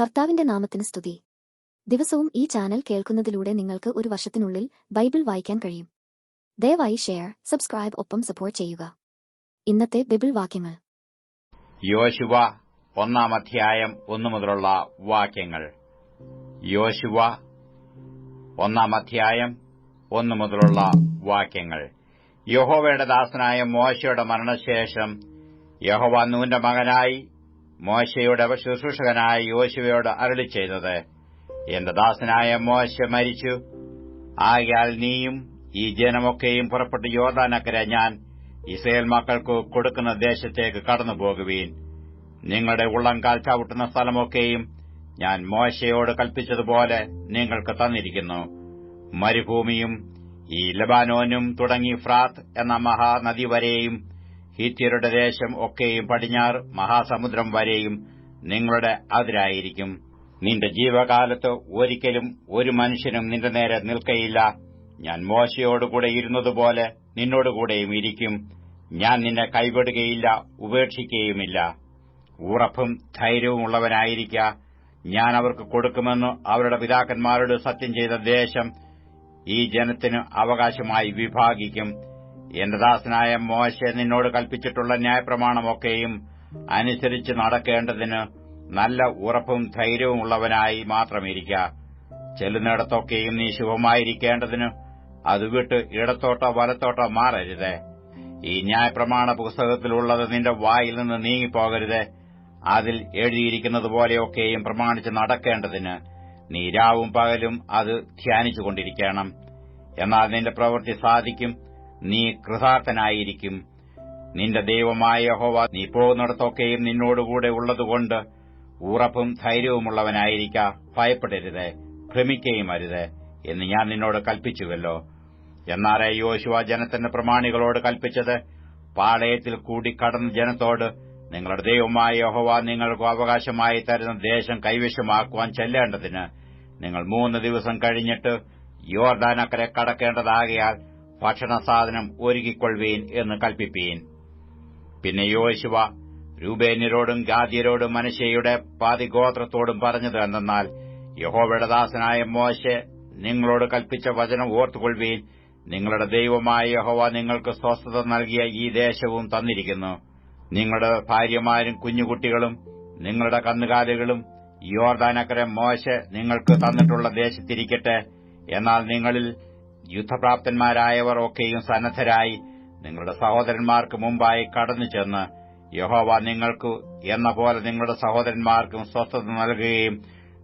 കർത്താവിന്റെ നാമത്തിന് സ്തുതി. ദിവസവും ഈ ചാനൽ കേൾക്കുന്നതിലൂടെ നിങ്ങൾക്ക് ഒരു വർഷത്തിനുള്ളിൽ ബൈബിൾ വായിക്കാൻ കഴിയും. ദയവായി ഷെയർ സബ്സ്ക്രൈബ് ഒപ്പം സപ്പോർട്ട് ചെയ്യുക. ഇന്നത്തെ ബൈബിൾ വാക്യങ്ങൾ. യോശുവ ഒന്നാം അധ്യായം ഒന്നു മുതലുള്ള വാക്യങ്ങൾ. യോശുവ ഒന്നാം അധ്യായം ഒന്നു മുതലുള്ള വാക്യങ്ങൾ. യഹോവയുടെ ദാസനായ മോശയുടെ മരണശേഷം യഹോവ നൂന്റെ മകനായി മോശയുടെ ശുശ്രൂഷകനായ യോശുവയോട് അരളി ചെയ്തത്. എന്റെ ദാസനായ മോശ മരിച്ചു. ആകയാൽ നീയും ഈ ജനമൊക്കെയും പുറപ്പെട്ട് യോദാനക്കര ഞാൻ ഇസ്രയേൽ മക്കൾക്ക് കൊടുക്കുന്ന ദേശത്തേക്ക് കടന്നുപോകുവീൻ. നിങ്ങളുടെ ഉള്ളംകാൽ ചവിട്ടുന്ന സ്ഥലമൊക്കെയും ഞാൻ മോശയോട് കൽപ്പിച്ചതുപോലെ നിങ്ങൾക്ക് തന്നിരിക്കുന്നു. മരുഭൂമിയും ഈ ലബാനോനും തുടങ്ങി ഫ്രാത്ത് എന്ന മഹാനദി വരെയും ഹിത്യരുടെ ദേശം ഒക്കെയും പടിഞ്ഞാറ് മഹാസമുദ്രം വരെയും നിങ്ങളുടെ അതിരായിരിക്കും. നിന്റെ ജീവകാലത്ത് ഒരിക്കലും ഒരു മനുഷ്യനും നിന്റെ നേരെ നിൽക്കയില്ല. ഞാൻ മോശയോടുകൂടെ ഇരുന്നതുപോലെ നിന്നോടുകൂടെയും ഇരിക്കും. ഞാൻ നിന്നെ കൈവിടുകയില്ല ഉപേക്ഷിക്കുകയുമില്ല. ഉറപ്പും ധൈര്യവുമുള്ളവനായിരിക്ക. ഞാൻ അവർക്ക് കൊടുക്കുമെന്ന് അവരുടെ പിതാക്കന്മാരോട് സത്യം ചെയ്ത ദേശം ഈ ജനത്തിന് അവകാശമായി വിഭാഗിക്കും. എന്റെ ദാസനായ മോശ നിന്നോട് കൽപ്പിച്ചിട്ടുള്ള ന്യായപ്രമാണമൊക്കെയും അനുസരിച്ച് നടക്കേണ്ടതിന് നല്ല ഉറപ്പും ധൈര്യവും ധൈര്യവുമുള്ളവനായി മാത്രമിരിക്ക. ചെല്ലുന്നിടത്തൊക്കെയും നീ ശുഭമായിരിക്കേണ്ടതിന് അത് വിട്ട് ഇടത്തോട്ടോ വലത്തോട്ടോ മാറരുത്. ഈ ന്യായപ്രമാണ പുസ്തകത്തിലുള്ളത് നിന്റെ വായിൽ നിന്ന് നീങ്ങിപ്പോകരുത്. അതിൽ എഴുതിയിരിക്കുന്നതുപോലെയൊക്കെയും പ്രമാണിച്ച് നടക്കേണ്ടതിന് നീ രാവും പകലും അത് ധ്യാനിച്ചുകൊണ്ടിരിക്കണം. എന്നാൽ നിന്റെ പ്രവൃത്തി സാധിക്കും. നീ കൃതാർത്ഥനായിരിക്കും. നിന്റെ ദൈവമായ യഹോവ നീ പോകുന്നിടത്തൊക്കെയും നിന്നോടുകൂടെ ഉള്ളതുകൊണ്ട് ഉറപ്പും ധൈര്യവുമുള്ളവനായിരിക്ക. ഭയപ്പെടരുത് ഭ്രമിക്കുകയും അരുത് എന്ന് ഞാൻ നിന്നോട് കൽപ്പിച്ചുവല്ലോ. എന്നാലേ യോശുവ ജനത്തിന്റെ പ്രമാണികളോട് കൽപ്പിച്ചത്? പാളയത്തിൽ കൂടി കടന്ന ജനത്തോട് നിങ്ങളുടെ ദൈവമായ യഹോവ നിങ്ങൾക്ക് അവകാശമായി തരുന്ന ദേശം കൈവശമാക്കുവാൻ ചെല്ലേണ്ടതിന് നിങ്ങൾ മൂന്ന് ദിവസം കഴിഞ്ഞിട്ട് യോർദാനക്കരെ കടക്കേണ്ടതാകയാൽ ഭക്ഷണസാധനം ഒരുക്കിക്കൊള്ളുവീൻ എന്ന് കൽപ്പിപ്പീൻ. പിന്നെ യോശുവ രൂപേന്യരോടും ഗാദ്യരോടും മനുഷ്യയുടെ പാതിഗോത്രത്തോടും പറഞ്ഞത് എന്തെന്നാൽ യഹോവയുടെ ദാസനായ മോശെ നിങ്ങളോട് കൽപ്പിച്ച വചനം ഓർത്തുകൊള്ളുവീൻ. നിങ്ങളുടെ ദൈവമായ യഹോവ നിങ്ങൾക്ക് സ്വസ്ഥത നൽകിയ ഈ ദേശവും തന്നിരിക്കുന്നു. നിങ്ങളുടെ ഭാര്യമാരും കുഞ്ഞുകുട്ടികളും നിങ്ങളുടെ കന്നുകാലികളും യോർദാനക്കരെ മോശ നിങ്ങൾക്ക് തന്നിട്ടുള്ള ദേശത്തിരിക്കട്ടെ. എന്നാൽ നിങ്ങളിൽ യുദ്ധപ്രാപ്തന്മാരായവർ ഒക്കെയും സന്നദ്ധരായി നിങ്ങളുടെ സഹോദരന്മാർക്ക് മുമ്പായി കടന്നു ചെന്ന് യഹോവ നിങ്ങൾക്ക് എന്ന പോലെ നിങ്ങളുടെ സഹോദരന്മാർക്കും സ്വസ്ഥത നൽകുകയും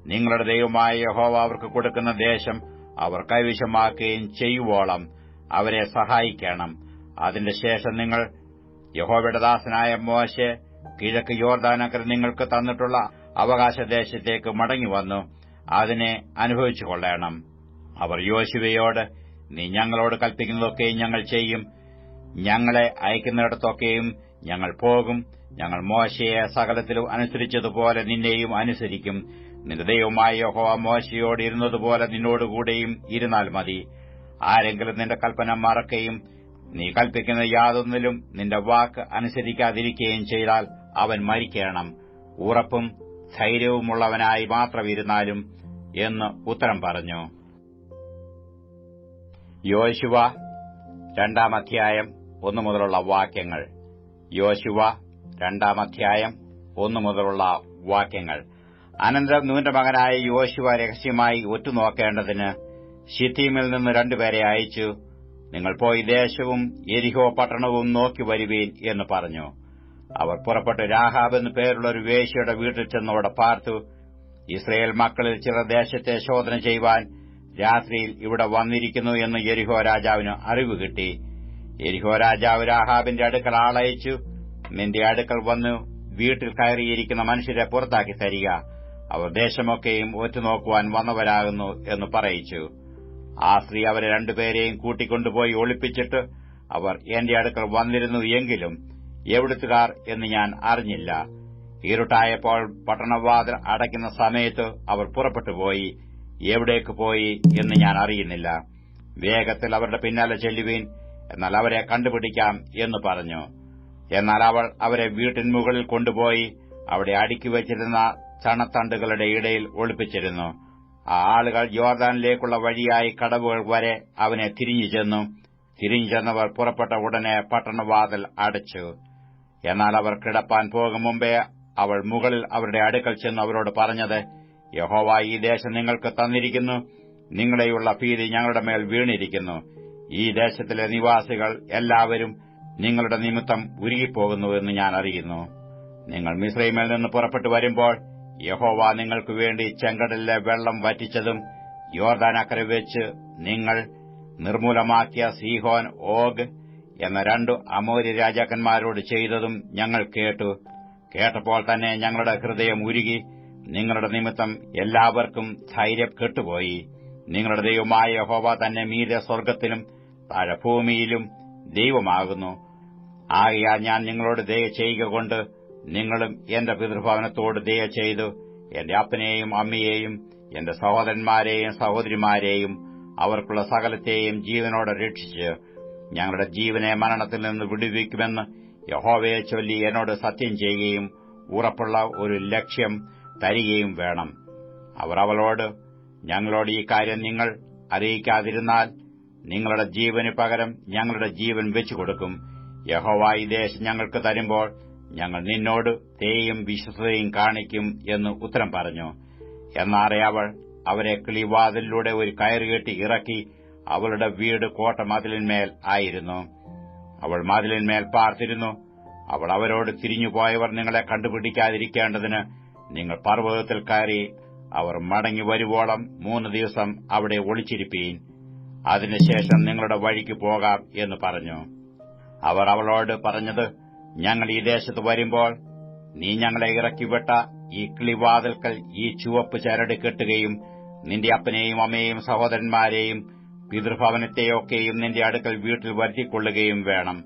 നിങ്ങളുടെ ദൈവമായ യഹോവ അവർക്ക് കൊടുക്കുന്ന ദേശം അവർ കൈവശമാക്കുകയും ചെയ്യുവോളം അവരെ സഹായിക്കണം. അതിന്റെ ശേഷം നിങ്ങൾ യഹോവയുടെ ദാസനായ മോശെ കിഴക്ക് യോർദാനക്കർ നിങ്ങൾക്ക് തന്നിട്ടുള്ള അവകാശദേശത്തേക്ക് മടങ്ങിവന്നു. അതിനെ അനുഭവിച്ചു കൊള്ളണം അവർ യോശുവയോട് നീ ഞങ്ങളോട് കൽപ്പിക്കുന്നതൊക്കെയും ഞങ്ങൾ ചെയ്യും. ഞങ്ങളെ അയക്കുന്നിടത്തൊക്കെയും ഞങ്ങൾ പോകും. ഞങ്ങൾ മോശയെ സകലത്തിലും അനുസരിച്ചതുപോലെ നിന്നെയും അനുസരിക്കും. നിന്റെ ദൈവമായ യഹോവ മോശയോട് ഇരുന്നതുപോലെ നിന്നോടുകൂടെയും ഇരുന്നാൽ മതി. ആരെങ്കിലും നിന്റെ കൽപ്പന മറക്കുകയും നീ കൽപ്പിക്കുന്ന യാതൊന്നിലും നിന്റെ വാക്ക് അനുസരിക്കാതിരിക്കുകയും ചെയ്താൽ അവൻ മരിക്കണം. ഉറപ്പും ധൈര്യവുമുള്ളവനായി മാത്രം ഇരുന്നാലും എന്ന് ഉത്തരം പറഞ്ഞു. യോശുവ രണ്ടാം അധ്യായം ഒന്നു മുതലുള്ള വാക്യങ്ങൾ. യോശുവ രണ്ടാം അധ്യായം ഒന്നു മുതലുള്ള വാക്യങ്ങൾ. അനന്തരം നൂന്റെ മകനായ യോശുവ രഹസ്യമായി ഒറ്റുനോക്കേണ്ടതിന് ഷിത്തീമിൽ നിന്ന് രണ്ടുപേരെ അയച്ചു. നിങ്ങൾ പോയി ദേശവും എരിഹോ പട്ടണവും നോക്കി വരുവീൻ എന്ന് പറഞ്ഞു. അവർ പുറപ്പെട്ട്. രാഹാബ് എന്നു പേരുള്ള ഒരു വേശ്യയുടെ വീട്ടിൽ ചെന്നവിടെ പാർത്തു. ഇസ്രയേൽ മക്കളിൽ ചില ദേശത്തെ ശോധന ചെയ്യുവാൻ രാത്രിയിൽ ഇവിടെ വന്നിരിക്കുന്നു എന്ന് എരിഹോ രാജാവിന് അറിവ് കിട്ടി. എരിഹോ രാജാവ് രാഹാബിന്റെ അടുക്കൽ ആളയച്ചു. നിന്റെ അടുക്കൽ വന്ന് വീട്ടിൽ കയറിയിരിക്കുന്ന മനുഷ്യരെ പുറത്താക്കി തരിക. അവർ ദേശമൊക്കെയും ഒറ്റുനോക്കുവാൻ വന്നവരാകുന്നു എന്ന് പറയിച്ചു. ആ സ്ത്രീ അവരെ രണ്ടുപേരെയും കൂട്ടിക്കൊണ്ടുപോയി ഒളിപ്പിച്ചിട്ട് അവർ എന്റെ അടുക്കൽ വന്നിരുന്നു എങ്കിലും എവിടുത്തുകാർ എന്ന് ഞാൻ അറിഞ്ഞില്ല. ഇരുട്ടായപ്പോൾ പട്ടണവാതിൽ അടയ്ക്കുന്ന സമയത്ത് അവർ പുറപ്പെട്ടുപോയി. എവിടേക്ക് പോയി എന്ന് ഞാൻ അറിയുന്നില്ല. വേഗത്തിൽ അവരുടെ പിന്നാലെ ചെല്ലുവീൻ എന്നാൽ അവരെ കണ്ടുപിടിക്കാം എന്ന് പറഞ്ഞു. എന്നാൽ അവൾ അവരെ വീട്ടിൻ മുകളിൽ കൊണ്ടുപോയി അവിടെ അടുക്കി വച്ചിരുന്ന ചണത്തണ്ടുകളുടെ ഇടയിൽ ഒളിപ്പിച്ചിരുന്നു. ആ ആളുകൾ യോർദാനിലേക്കുള്ള വഴിയായി കടവുകൾ വരെ അവനെ തിരിഞ്ഞു ചെന്നു. തിരിഞ്ഞു ചെന്നവർ പുറപ്പെട്ട ഉടനെ പട്ടണവാതിൽ അടച്ചു. എന്നാൽ അവർ കിടപ്പാൻ പോകും മുമ്പേ അവൾ മുകളിൽ അവരുടെ അടുക്കൽ ചെന്ന് അവരോട് പറഞ്ഞത് യഹോവ ഈ ദേശം നിങ്ങൾക്ക് തന്നിരിക്കുന്നു. നിങ്ങളെയുള്ള ഭീതി ഞങ്ങളുടെ മേൽ വീണിരിക്കുന്നു. ഈ ദേശത്തിലെ നിവാസികൾ എല്ലാവരും നിങ്ങളുടെ നിമിത്തം ഉരുകിപ്പോകുന്നുവെന്ന് ഞാൻ അറിയുന്നു. നിങ്ങൾ മിശ്രൈമിൽ നിന്ന് പുറപ്പെട്ടു വരുമ്പോൾ യഹോവ നിങ്ങൾക്ക് വേണ്ടി ചെങ്കടലിലെ വെള്ളം വറ്റിച്ചതും യോർദാനക്കര വെച്ച് നിങ്ങൾ നിർമൂലമാക്കിയ സീഹോൻ ഓഗ് എന്ന രണ്ടു അമോര്യ രാജാക്കന്മാരോട് ചെയ്തതും ഞങ്ങൾ കേട്ടു. കേട്ടപ്പോൾ തന്നെ ഞങ്ങളുടെ ഹൃദയം ഉരുകി. നിങ്ങളുടെ നിമിത്തം എല്ലാവർക്കും ധൈര്യം കെട്ടുപോയി. നിങ്ങളുടെ ദൈവമായ ഹോവ തന്നെ മീര സ്വർഗത്തിലും താഴഭൂമിയിലും ദൈവമാകുന്നു. ആകയാൽ ഞാൻ നിങ്ങളോട് ദയ ചെയ്യുക കൊണ്ട് നിങ്ങളും എന്റെ പിതൃഭവനത്തോട് ദയ ചെയ്തു. എന്റെ അപ്പനെയും അമ്മയെയും എന്റെ സഹോദരന്മാരെയും സഹോദരിമാരെയും അവർക്കുള്ള സകലത്തെയും ജീവനോടെ രക്ഷിച്ച് ഞങ്ങളുടെ ജീവനെ മരണത്തിൽ നിന്ന് വിടുവിക്കുമെന്ന് യഹോവയെ ചൊല്ലി എന്നോട് സത്യം ചെയ്യുകയും ഉറപ്പുള്ള ഒരു ലക്ഷ്യം തരികയും വേണം. അവർ അവളോട് ഞങ്ങളോട് ഈ കാര്യം നിങ്ങൾ അറിയിക്കാതിരുന്നാൽ നിങ്ങളുടെ ജീവന് പകരം ഞങ്ങളുടെ ജീവൻ വെച്ചുകൊടുക്കും. യഹോവ ഈ ദേശം ഞങ്ങൾക്ക് തരുമ്പോൾ ഞങ്ങൾ നിന്നോട് തേയും വിശ്വസതയും കാണിക്കും എന്ന് ഉത്തരം പറഞ്ഞു. എന്നാറെ അവൾ അവരെ കിളിവാതിലൂടെ ഒരു കയറുകെട്ടി ഇറക്കി അവളുടെ വീട് കോട്ട മതിലിന്മേൽ ആയിരുന്നു. അവൾ മതിലിന്മേൽ പാർത്തിരുന്നു. അവൾ അവരോട് തിരിഞ്ഞുപോയവർ നിങ്ങളെ കണ്ടുപിടിക്കാതിരിക്കേണ്ടതിന് നിങ്ങൾ പർവതത്തിൽ കയറി അവർ മടങ്ങി വരുവോളം മൂന്ന് ദിവസം അവിടെ ഒളിച്ചിരിപ്പീൻ. അതിനുശേഷം നിങ്ങളുടെ വഴിക്ക് പോകാം എന്ന് പറഞ്ഞു. അവർ അവളോട് പറഞ്ഞത് ഞങ്ങൾ ഈ ദേശത്ത് വരുമ്പോൾ നീ ഞങ്ങളെ ഇറക്കിവിട്ട ഈ കിളിവാതിൽക്കൽ ഈ ചുവപ്പ് ചരട് കെട്ടുകയും നിന്റെ അപ്പനെയും അമ്മയെയും സഹോദരന്മാരെയും പിതൃഭവനത്തെയൊക്കെയും നിന്റെ അടുക്കൽ വീട്ടിൽ വരുത്തിക്കൊള്ളുകയും വേണം.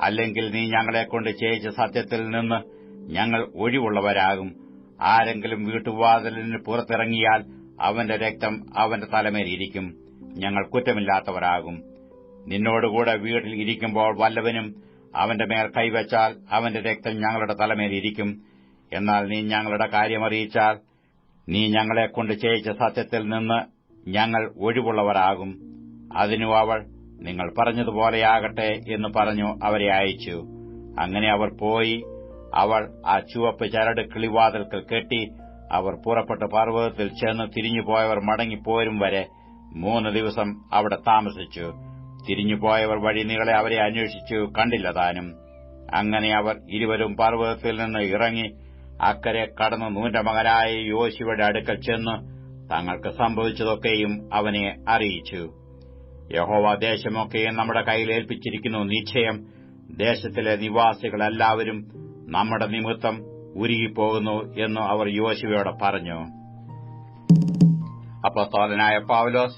അല്ലെങ്കിൽ നീ ഞങ്ങളെക്കൊണ്ട് ചെയ്യിച്ച സത്യത്തിൽ നിന്ന് ഞങ്ങൾ ഒഴിവുള്ളവരാകും. ആരെങ്കിലും വീട്ടുവാതിലിന് പുറത്തിറങ്ങിയാൽ അവന്റെ രക്തം അവന്റെ തലമേലിരിക്കും ഞങ്ങൾ കുറ്റമില്ലാത്തവരാകും. നിന്നോടുകൂടെ വീട്ടിൽ ഇരിക്കുമ്പോൾ വല്ലവനും അവന്റെ മേൽ കൈവച്ചാൽ അവന്റെ രക്തം ഞങ്ങളുടെ തലമേലിരിക്കും എന്നാൽ നീ ഞങ്ങളുടെ കാര്യമറിയിച്ചാൽ നീ ഞങ്ങളെക്കൊണ്ട് ചെയ്യിച്ച സത്യത്തിൽ നിന്ന് ഞങ്ങൾ ഒഴിവുള്ളവരാകും. അതിനു അവൾ നിങ്ങൾ പറഞ്ഞതുപോലെയാകട്ടെ എന്ന് പറഞ്ഞു അവരെ അയച്ചു. അങ്ങനെ അവർ പോയി അവൾ ആ ചുവപ്പ് ചരട് കിളിവാതിൽക്കൽ കെട്ടി അവർ പുറപ്പെട്ട പർവതത്തിൽ ചെന്ന് തിരിഞ്ഞുപോയവർ മടങ്ങിപ്പോരും വരെ മൂന്ന് ദിവസം അവിടെ താമസിച്ചു. തിരിഞ്ഞുപോയവർ വഴി നീളെ അവരെ അന്വേഷിച്ചു കണ്ടില്ല താനും. അങ്ങനെ അവർ ഇരുവരും പർവതത്തിൽ നിന്ന് ഇറങ്ങി അക്കരെ കടന്ന് നൂന്റെ മകനായ യോശുവയുടെ അടുക്കൽ ചെന്ന് തങ്ങൾക്ക് സംഭവിച്ചതൊക്കെയും അവനെ അറിയിച്ചു. യഹോവ ദേശമൊക്കെയും നമ്മുടെ കയ്യിൽ ഏൽപ്പിച്ചിരിക്കുന്നു. നിശ്ചയം ദേശത്തിലെ നിവാസികളെല്ലാവരും നമ്മുടെ നിമിത്തം ഉരുകിപ്പോകുന്നു എന്ന് അവർ യോശുവയോട് പറഞ്ഞു. അപ്പസ്തോലനായ പൌലോസ്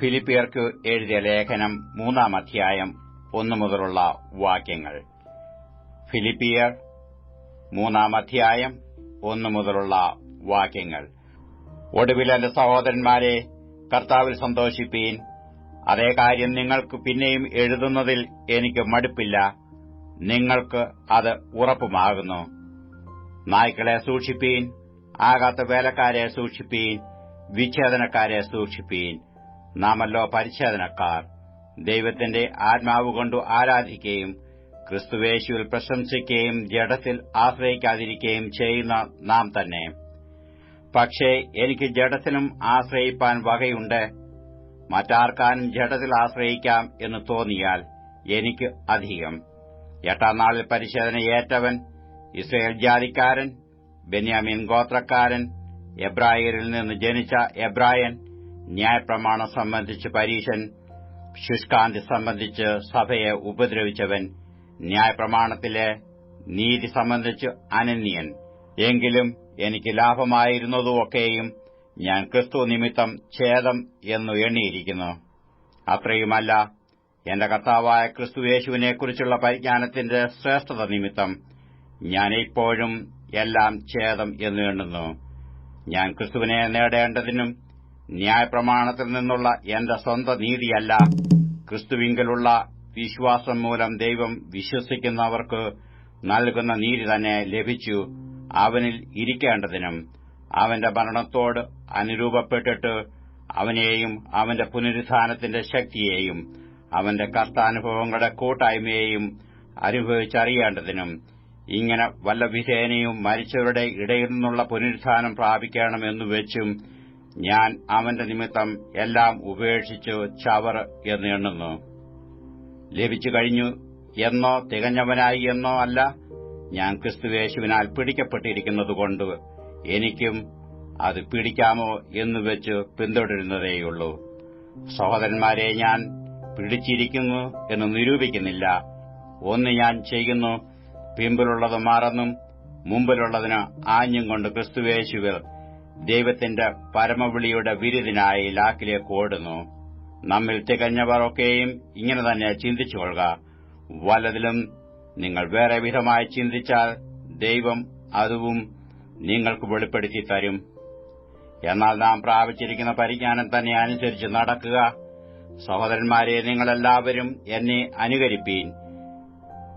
ഫിലിപ്പിയർക്ക് എഴുതിയ ലേഖനം മൂന്നാം അധ്യായം ഒന്നു മുതലുള്ള വാക്യങ്ങൾ. ഫിലിപ്പിയർ മൂന്നാം അധ്യായം ഒന്നു മുതലുള്ള വാക്യങ്ങൾ. എന്റെ സഹോദരന്മാരെ കർത്താവിൽ സന്തോഷിപ്പീൻ. അതേ കാര്യം നിങ്ങൾക്ക് പിന്നെയും എഴുതുന്നതിൽ എനിക്ക് മടുപ്പില്ല. നിങ്ങൾക്ക് അത് ഉറപ്പുമാകുന്നു. നായ്ക്കളെ സൂക്ഷിപ്പീൻ ആകാത്ത വേലക്കാരെ സൂക്ഷിപ്പീൻ വിച്ഛേദനക്കാരെ സൂക്ഷിപ്പീൻ. നാമല്ലോ പരിച്ഛേദനക്കാർ. ദൈവത്തിന്റെ ആത്മാവ് കൊണ്ടു ആരാധിക്കുകയും ക്രിസ്തുവേശുവിൽ പ്രശംസിക്കുകയും ജഡത്തിൽ ആശ്രയിക്കാതിരിക്കുകയും ചെയ്യുന്ന നാം തന്നെ. പക്ഷേ എനിക്ക് ജഡത്തിനും ആശ്രയിപ്പാൻ വകയുണ്ട്. മറ്റാർക്കാനും ജഡത്തിൽ ആശ്രയിക്കാം എന്ന് തോന്നിയാൽ എനിക്ക് അധികം. എട്ടാം നാളിൽ പരിശോധനയേറ്റവൻ ഇസ്രയേൽ ജാതിക്കാരൻ ബെന്യാമീൻ ഗോത്രക്കാരൻ എബ്രായരിൽ നിന്ന് ജനിച്ച എബ്രായൻ ന്യായപ്രമാണം സംബന്ധിച്ച് പരീശൻ ശുഷ്കാന്തി സംബന്ധിച്ച് സഭയെ ഉപദ്രവിച്ചവൻ ന്യായപ്രമാണത്തിലെ നീതി സംബന്ധിച്ച് അനന്യൻ. എങ്കിലും എനിക്ക് ലാഭമായിരുന്നതുമൊക്കെയും ഞാൻ ക്രിസ്തു നിമിത്തം ഛേദം എന്നു എണ്ണിയിരിക്കുന്നു. അത്രയുമല്ല എന്റെ കർത്താവായ ക്രിസ്തു യേശുവിനെക്കുറിച്ചുള്ള പരിജ്ഞാനത്തിന്റെ ശ്രേഷ്ഠത നിമിത്തം ഞാൻ ഇപ്പോഴും എല്ലാം ഛേദം എന്ന് എണ്ണുന്നു. ഞാൻ ക്രിസ്തുവിനെ നേടേണ്ടതിനും ന്യായപ്രമാണത്തിൽ നിന്നുള്ള എന്റെ സ്വന്തം നീതിയല്ല ക്രിസ്തുവിങ്കലുള്ള വിശ്വാസം മൂലം ദൈവം വിശ്വസിക്കുന്നവർക്ക് നൽകുന്ന നീതി തന്നെ ലഭിച്ചു. അവനിൽ ഇരിക്കേണ്ടതിനും അവന്റെ മരണത്തോട് അനുരൂപപ്പെട്ടിട്ട് അവനെയും അവന്റെ പുനരുത്ഥാനത്തിന്റെ ശക്തിയെയും അവന്റെ കഷ്ടാനുഭവങ്ങളുടെ കൂട്ടായ്മയെയും അനുഭവിച്ചറിയേണ്ടതിനും ഇങ്ങനെ വല്ല വിധേനയും മരിച്ചവരുടെ ഇടയിൽ നിന്നുള്ള പുനരുദ്ധാനം പ്രാപിക്കണമെന്നു വെച്ചും ഞാൻ അവന്റെ നിമിത്തം എല്ലാം ഉപേക്ഷിച്ചു ചവർ എന്ന് എണ്ണുന്നു. ലഭിച്ചു കഴിഞ്ഞു എന്നോ തികഞ്ഞവനായി എന്നോ അല്ല ഞാൻ ക്രിസ്തുവേശുവിനാൽ പിടിക്കപ്പെട്ടിരിക്കുന്നതുകൊണ്ട് എനിക്കും അത് പിടിക്കാമോ എന്ന് വെച്ച് പിന്തുടരുന്നതേയുള്ളൂ. സഹോദരന്മാരെ ഞാൻ പിടിച്ചിരിക്കുന്നു എന്ന് നിരൂപിക്കുന്നില്ല. ഒന്ന് ഞാൻ ചെയ്യുന്നു പിമ്പിലുള്ളത് മറന്നും മുമ്പിലുള്ളതിന് ആഞ്ഞും കൊണ്ട് ക്രിസ്തുവേശുവിൽ ദൈവത്തിന്റെ പരമവിളിയുടെ വിരുദിനായി ലാക്കിലേക്ക് ഓടുന്നു. നമ്മിൽ തികഞ്ഞവർ ഒക്കെയും ഇങ്ങനെ തന്നെ ചിന്തിച്ചുകൊള്ളുക. വല്ലതിലും നിങ്ങൾ വേറെ വിധമായി ചിന്തിച്ചാൽ ദൈവം അതും നിങ്ങൾക്ക് വെളിപ്പെടുത്തി തരും എന്നാൽ നാം പ്രാപിച്ചിരിക്കുന്ന പരിജ്ഞാനം തന്നെ അനുസരിച്ച് നടക്കുക. സഹോദരന്മാരെ നിങ്ങളെല്ലാവരും എന്നെ അനുകരിപ്പീൻ.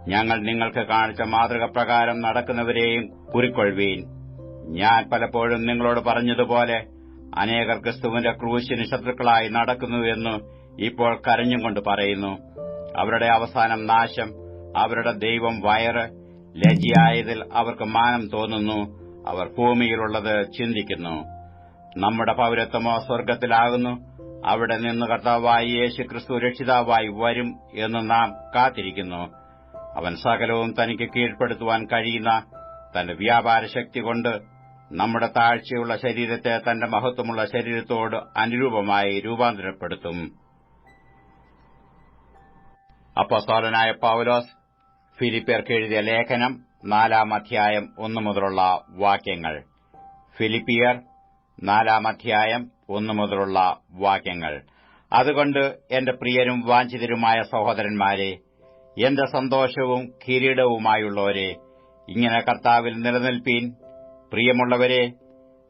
ഞങ്ങൾ നിങ്ങൾക്ക് കാണിച്ച മാതൃക പ്രകാരം നടക്കുന്നവരെയും കുറിക്കൊള്ളുവീൻ. ഞാൻ പലപ്പോഴും നിങ്ങളോട് പറഞ്ഞതുപോലെ അനേകർ ക്രിസ്തുവിന്റെ ക്രൂശിന് ശത്രുക്കളായി നടക്കുന്നുവെന്ന് ഇപ്പോൾ കരഞ്ഞും കൊണ്ട് പറയുന്നു. അവരുടെ അവസാനം നാശം അവരുടെ ദൈവം വയറ് ലജ്ജയായതിൽ അവർക്ക് മാനം തോന്നുന്നു. അവർ ഭൂമിയിലുള്ളത് ചിന്തിക്കുന്നു. നമ്മുടെ പൌരത്വമോ സ്വർഗത്തിലാകുന്നു അവിടെ നിന്ന് കർത്താവായി യേശു ക്രിസ്തു രക്ഷിതാവായി വരും എന്ന് നാം കാത്തിരിക്കുന്നു. അവൻ സകലവും തനിക്ക് കീഴ്പ്പെടുത്തുവാൻ കഴിയുന്ന തന്റെ വ്യാപാര ശക്തി കൊണ്ട് നമ്മുടെ താഴ്ചയുള്ള ശരീരത്തെ തന്റെ മഹത്വമുള്ള ശരീരത്തോട് അനുരൂപമായി രൂപാന്തരപ്പെടുത്തും. അപ്പസ്തോലനായ പൌലോസ് ഫിലിപ്പിയർക്ക് എഴുതിയ ലേഖനം നാലാം അധ്യായം ഒന്നു മുതലുള്ള വാക്യങ്ങൾ. ഫിലിപ്പിയർ നാലാം അധ്യായം ഒന്നു മുതലുള്ള വാക്യങ്ങൾ. അതുകൊണ്ട് എന്റെ പ്രിയരും വാഞ്ചിതരുമായ സഹോദരന്മാരെ എന്റെ സന്തോഷവും കിരീടവുമായുള്ളവരെ ഇങ്ങനെ കർത്താവിൽ നിലനിൽപ്പീൻ. പ്രിയമുള്ളവരെ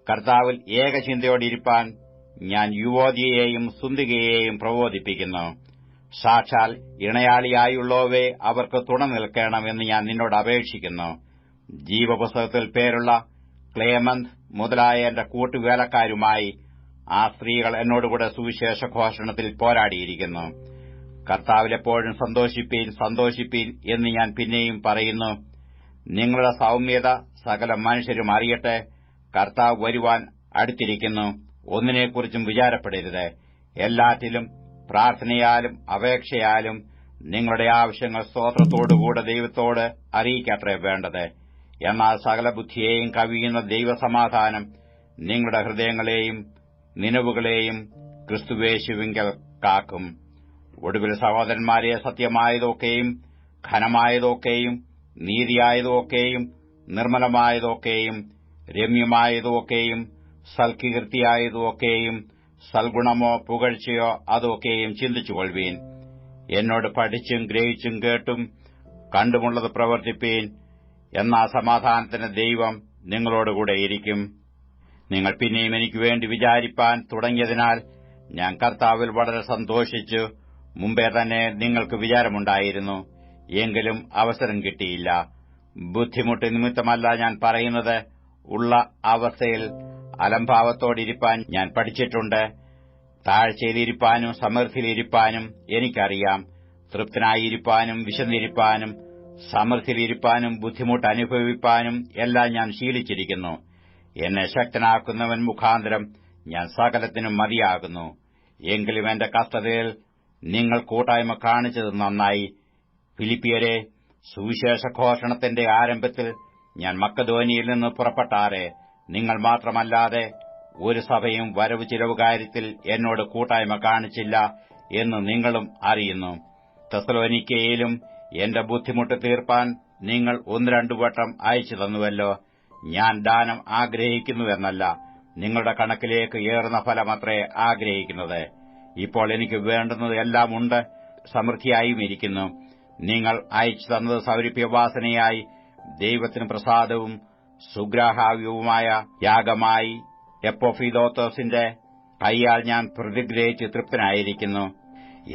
കർത്താവിൽ ഏകചിന്തയോടിരിപ്പാൻ ഞാൻ യുവോതിയെയും സുന്ദികയെയും പ്രബോധിപ്പിക്കുന്നു. സാക്ഷാൽ ഇണയാളിയായുള്ളവേ അവർക്ക് തുണ നിൽക്കണമെന്ന് ഞാൻ നിന്നോട് അപേക്ഷിക്കുന്നു. ജീവപുസ്തകത്തിൽ പേരുള്ള ക്ലേമന്ത് മുതലായ എന്റെ കൂട്ടുവേലക്കാരുമായി ആ സ്ത്രീകൾ എന്നോടുകൂടെ സുവിശേഷ ഘോഷണത്തിൽ പോരാടിയിരിക്കുന്നു. കർത്താവിലെപ്പോഴും സന്തോഷിപ്പീൻ സന്തോഷിപ്പീൻ എന്ന് ഞാൻ പിന്നെയും പറയുന്നു. നിങ്ങളുടെ സൌമ്യത സകല മനുഷ്യരും അറിയട്ടെ. കർത്താവ് വരുവാൻ അടുത്തിരിക്കുന്നു. ഒന്നിനെക്കുറിച്ചും വിചാരപ്പെടരുത്. എല്ലാറ്റിലും പ്രാർത്ഥനയാലും അപേക്ഷയാലും നിങ്ങളുടെ ആവശ്യങ്ങൾ സ്തോത്രത്തോടുകൂടെ ദൈവത്തോട് അറിയിക്കാത്ര വേണ്ടത്. എന്നാൽ സകല ബുദ്ധിയെയും കവിയുന്ന ദൈവസമാധാനം നിങ്ങളുടെ ഹൃദയങ്ങളെയും നിലവുകളെയും ക്രിസ്തുവേശുവിങ്കൽ കാക്കും. ഒടുവിൽ സഹോദരന്മാരെ സത്യമായതൊക്കെയും ഘനമായതൊക്കെയും നീതിയായതൊക്കെയും നിർമ്മലമായതൊക്കെയും രമ്യമായതൊക്കെയും സൽകീർത്തിയായതൊക്കെയും സൽഗുണമോ പുകഴ്ചയോ അതൊക്കെയും ചിന്തിച്ചുകൊള്ളുവീൻ. എന്നോട് പഠിച്ചും ഗ്രഹിച്ചും കേട്ടും കണ്ടുമുള്ളത് പ്രവർത്തിപ്പീൻ എന്നാ സമാധാനത്തിന് ദൈവം നിങ്ങളോടുകൂടെ ഇരിക്കും. നിങ്ങൾ പിന്നെയും എനിക്ക് വേണ്ടി വിചാരിപ്പാൻ തുടങ്ങിയതിനാൽ ഞാൻ കർത്താവിൽ വളരെ സന്തോഷിച്ചു. മുമ്പേ തന്നെ നിങ്ങൾക്ക് വിചാരമുണ്ടായിരുന്നു. എങ്കിലും അവസരം കിട്ടിയില്ല. ബുദ്ധിമുട്ട് നിമിത്തമല്ല ഞാൻ പറയുന്നത്. ഉള്ള അവസ്ഥയിൽ അലംഭാവത്തോടിരിപ്പാൻ ഞാൻ പഠിച്ചിട്ടുണ്ട്. താഴ്ചയിലിരിപ്പാനും സമൃദ്ധിയിലിരിപ്പാനും എനിക്കറിയാം. തൃപ്തനായിരിക്കാനും വിശന്നിരിപ്പാനും സമൃദ്ധിയിലിരിപ്പാനും ബുദ്ധിമുട്ട് അനുഭവിപ്പാനും എല്ലാം ഞാൻ ശീലിച്ചിരിക്കുന്നു. എന്നെ ശക്തനാക്കുന്നവൻ മുഖാന്തരം ഞാൻ സകലത്തിനും മതിയാകുന്നു. എങ്കിലും എന്റെ കഷ്ടതയിൽ നിങ്ങൾ കൂട്ടായ്മ കാണിച്ചത് നന്നായി. ഫിലിപ്പിയരെ സുവിശേഷ ഘോഷണത്തിന്റെ ആരംഭത്തിൽ ഞാൻ മക്കധോനിയിൽ നിന്ന് പുറപ്പെട്ടാറെ നിങ്ങൾ മാത്രമല്ലാതെ ഒരു സഭയും വരവ് ചിലവ് കാര്യത്തിൽ എന്നോട് കൂട്ടായ്മ കാണിച്ചില്ല എന്ന് നിങ്ങളും അറിയുന്നു. തെസലോനിക്കയിലും എന്റെ ബുദ്ധിമുട്ട് തീർപ്പാൻ നിങ്ങൾ ഒന്ന് രണ്ടു വട്ടം അയച്ചു തന്നുവല്ലോ. ഞാൻ ദാനം ആഗ്രഹിക്കുന്നുവെന്നല്ല നിങ്ങളുടെ കണക്കിലേക്ക് ഏറുന്ന ഫലമത്രേ ആഗ്രഹിക്കുന്നത്. ഇപ്പോൾ എനിക്ക് വേണ്ടുന്നത് എല്ലാം ഉണ്ട്. സമൃദ്ധിയായും ഇരിക്കുന്നു. നിങ്ങൾ അയച്ചു തന്നത് സൗരഭ്യവാസനയായി ദൈവത്തിന് പ്രസാദവും സുഗ്രാഹാവ്യവുമായ യാഗമായി എപ്പോഫിദോത്തോസിന്റെ കൈയാൽ ഞാൻ പ്രതിഗ്രഹിച്ച് തൃപ്തനായിരിക്കുന്നു.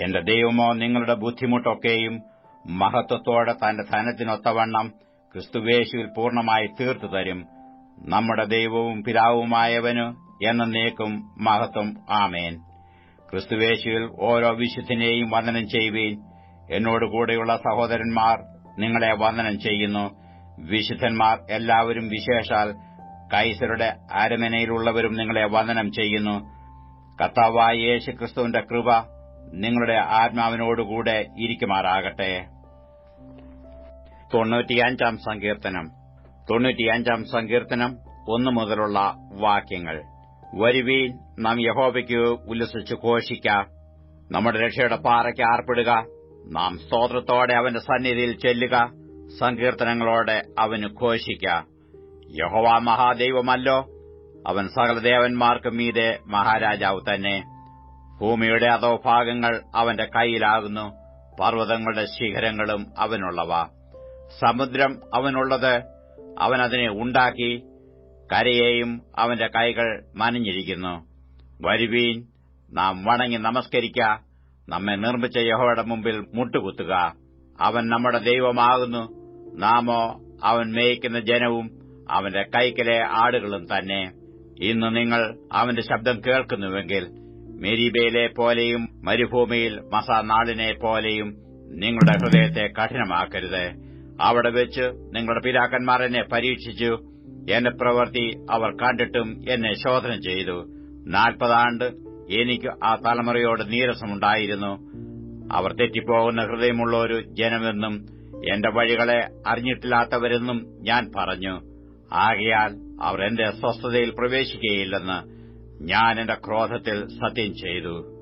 എന്റെ ദൈവമോ നിങ്ങളുടെ ബുദ്ധിമുട്ടൊക്കെയും മഹത്വത്തോടെ തന്റെ ധനത്തിനൊത്തവണ്ണം ക്രിസ്തുവേശുവിൽ പൂർണമായി തീർത്തു തരും. നമ്മുടെ ദൈവവും പിതാവുമായവനു എന്നേക്കും മഹത്വം. ആമേൻ. ക്രിസ്തുവേശുവിൽ ഓരോ വിശുദ്ധിനെയും വന്ദനം ചെയ്യുവീൻ. എന്നോടുകൂടെയുള്ള സഹോദരന്മാർ നിങ്ങളെ വന്ദനം ചെയ്യുന്നു. വിശുദ്ധന്മാർ എല്ലാവരും വിശേഷാൽ കൈസരുടെ അരമനയിലുള്ളവരും നിങ്ങളെ വന്ദനം ചെയ്യുന്നു. കർത്താവായ യേശു ക്രിസ്തുവിന്റെ കൃപ നിങ്ങളുടെ ആത്മാവിനോടുകൂടെ ഇരിക്കുമാറാകട്ടെ. തൊണ്ണൂറ്റിയഞ്ചാം സങ്കീർത്തനം. തൊണ്ണൂറ്റിയഞ്ചാം സങ്കീർത്തനം ഒന്നു മുതലുള്ള വാക്യങ്ങൾ. വരുവീൻ നാം യഹോബയ്ക്ക് ഉല്ലസിച്ച് ഘോഷിക്ക. നമ്മുടെ രക്ഷയുടെ പാറയ്ക്ക് ആർപ്പിടുക. നാം സ്തോത്രത്തോടെ അവന്റെ സന്നിധിയിൽ ചെല്ലുക. സങ്കീർത്തനങ്ങളോടെ അവന് ഘോഷിക്ക. യഹോവ മഹാദൈവമല്ലോ. അവൻ സകലദേവന്മാർക്ക് മീതെ മഹാരാജാവ് തന്നെ. ഭൂമിയുടെ അതോ ഭാഗങ്ങൾ അവന്റെ കൈയിലാകുന്നു പർവതങ്ങളുടെ ശിഖരങ്ങളും അവനുള്ളവ. സമുദ്രം അവനുള്ളത് അവൻ ഉണ്ടാക്കി കരയെയും അവന്റെ കൈകൾ മനഞ്ഞിരിക്കുന്നു വരുവീൻ നാം വണങ്ങി നമസ്കരിക്ക നമ്മെ നിർമ്മിച്ച യഹോയുടെ മുമ്പിൽ മുട്ടുകുത്തുക. അവൻ നമ്മുടെ ദൈവമാകുന്നു. നാമോ അവൻ മേയ്ക്കുന്ന ജനവും അവന്റെ കൈക്കലെ ആടുകളും തന്നെ. ഇന്ന് നിങ്ങൾ അവന്റെ ശബ്ദം കേൾക്കുന്നുവെങ്കിൽ മെരിബയിലെ പോലെയും മരുഭൂമിയിൽ മസാനാളിനെ പോലെയും നിങ്ങളുടെ ഹൃദയത്തെ കഠിനമാക്കരുത്. അവിടെ വെച്ച് നിങ്ങളുടെ പിതാക്കന്മാർ എന്നെ പരീക്ഷിച്ചു. എന്റെ പ്രവൃത്തി അവർ കണ്ടിട്ടും എന്നെ ശോധന ചെയ്തു. നാൽപ്പതാണ്ട് എനിക്ക് ആ തലമുറയോട് നീരസമുണ്ടായിരുന്നു. അവർ തെറ്റിപ്പോകുന്ന ഹൃദയമുള്ള ഒരു ജനമെന്നും എന്റെ വഴികളെ അറിഞ്ഞിട്ടില്ലാത്തവരെന്നും ഞാൻ പറഞ്ഞു. ആകയാൽ അവർ എന്റെ അസ്വസ്ഥതയിൽ പ്രവേശിക്കുകയില്ലെന്ന് ഞാൻ എന്റെ ക്രോധത്തിൽ സത്യം ചെയ്തു.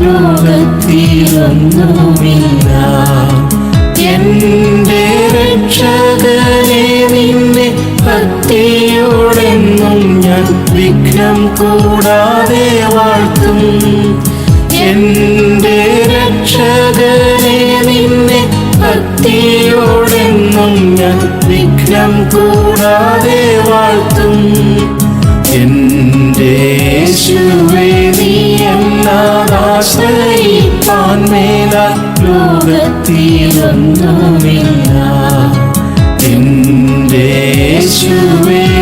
ലോകത്തിലൊന്നുമില്ല എന്റെ രക്ഷകനെ നിന്നെ ഭക്തിയോടെന്നും ഞാൻ വിഘ്നം കൂടാതെ വാഴ്ത്തും. എന്റെ രക്ഷകനെ നിന്നെ ഭക്തിയോടെന്നും ഞാൻ വിഘ്നം കൂടാതെ ലോകത്തിലൊന്നുമില്ല എന്റെ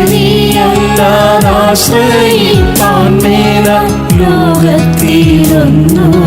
നീയല്ലാതാശ്രയിപ്പാൻ മേല. ലോകത്തിലൊന്നുമില്ല.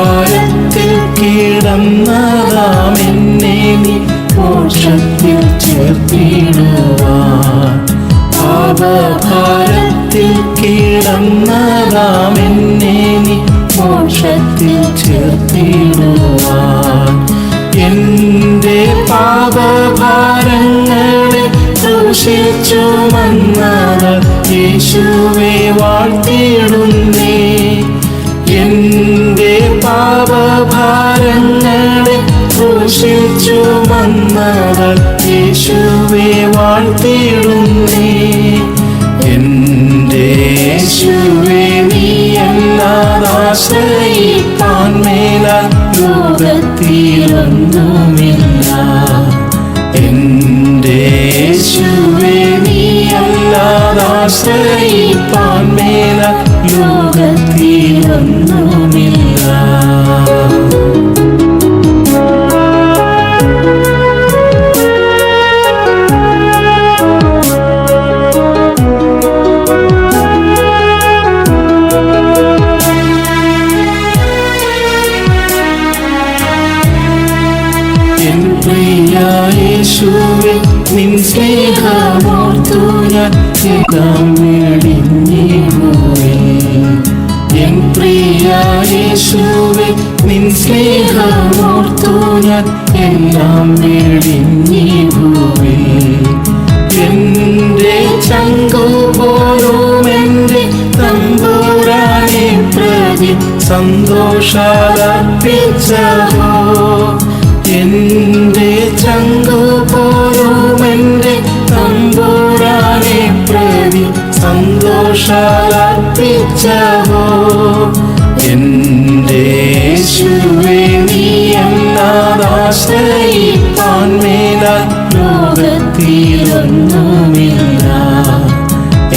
പാപഭാരത്തിൽ കിടന്നതാം എന്നെ നീ മോക്ഷത്തിൽ ചേർത്തിടുവാൻ. പാപഭാരത്തിൽ കിടന്നതാം എന്നെ നീ മോക്ഷത്തിൽ ചേർത്തിടുവാൻ. എന്റെ പാപഭാരങ്ങളെ ദൂഷിച്ചു മന്നാൽ യേശുവെ വാഴ്ത്തിയിടുന്നേ. പാപഭാരങ്ങളെ സൂക്ഷിച്ചു വന്നവൾ യേശുവെ വാഴ്ത്തിയിടുന്നേ. എന്റെ യേശുവെ നീ നീയല്ലാതാശ്രയിപ്പാൻ മേല ലോകത്തിലൊന്നുമില്ല. എന്റെ യേശുവെ നീ നീയല്ലാതാശ്രയിപ്പാൻ മേല ലോകത്തിലൊന്നുമില്ല. നിൻ സ്നേഹമോർത്തു ഞാൻ എല്ലാം വെടിഞ്ഞിടുവേ അല്ലാതാശ്രയിപ്പാൻ മേലാൽ ലോകത്തിലൊന്നുമില്ല.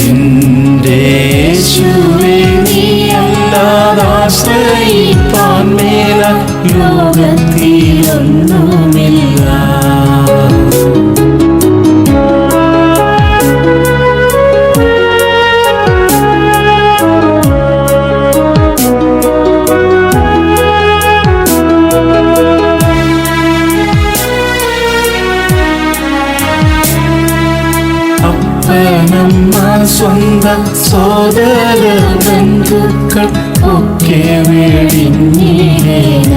എന്റെ യേശുവേ നീ അല്ലാതാശ്രയിപ്പാൻ മേലാൽ ലോകത്തിലൊന്നുമില്ല. ബന്ധുക്കൾ ഒക്കെ വെടിഞ്ഞിരേന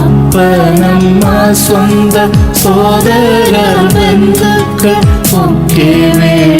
അപ്പനമ്മ സ്വന്തം സോദര ബന്ധുക്കൾ ഒക്കെ വെടിഞ്ഞിരേന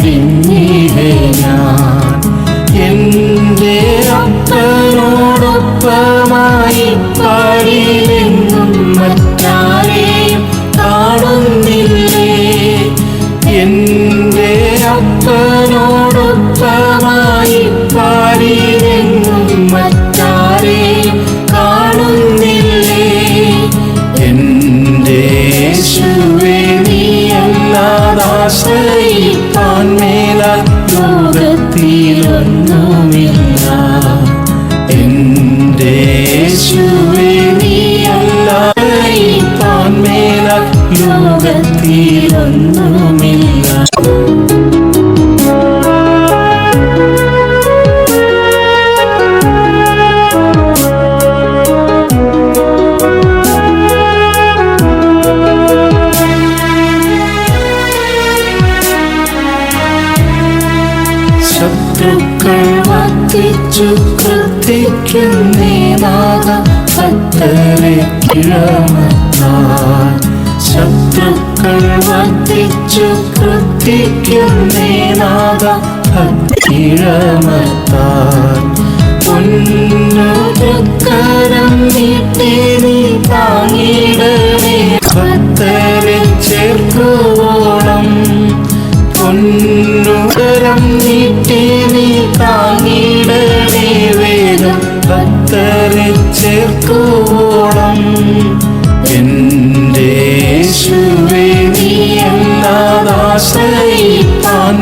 ഭക്തരെ കിഴമത്താൻ ശത്രുക്കൾ വർദ്ധിച്ചു കൃത്തിക്കുന്നേ നാഗ ഭക്തിഴമത്താൻ പൊന്നുകരം നീട്ടി നീ താങ്ങിടണേ. ഭക്തരെ ചേർക്കുവോളം പൊന്നുകരം നീ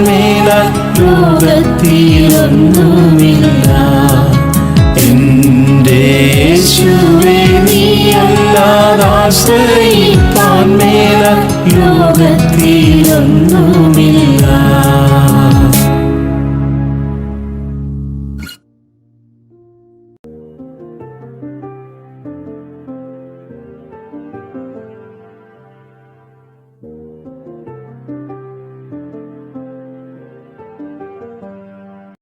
മേലാൽ ലോകത്തിലൊന്നുമില്ല. എന്റെ യേശുവേ നീ ലോകത്തിലൊന്നുമില്ല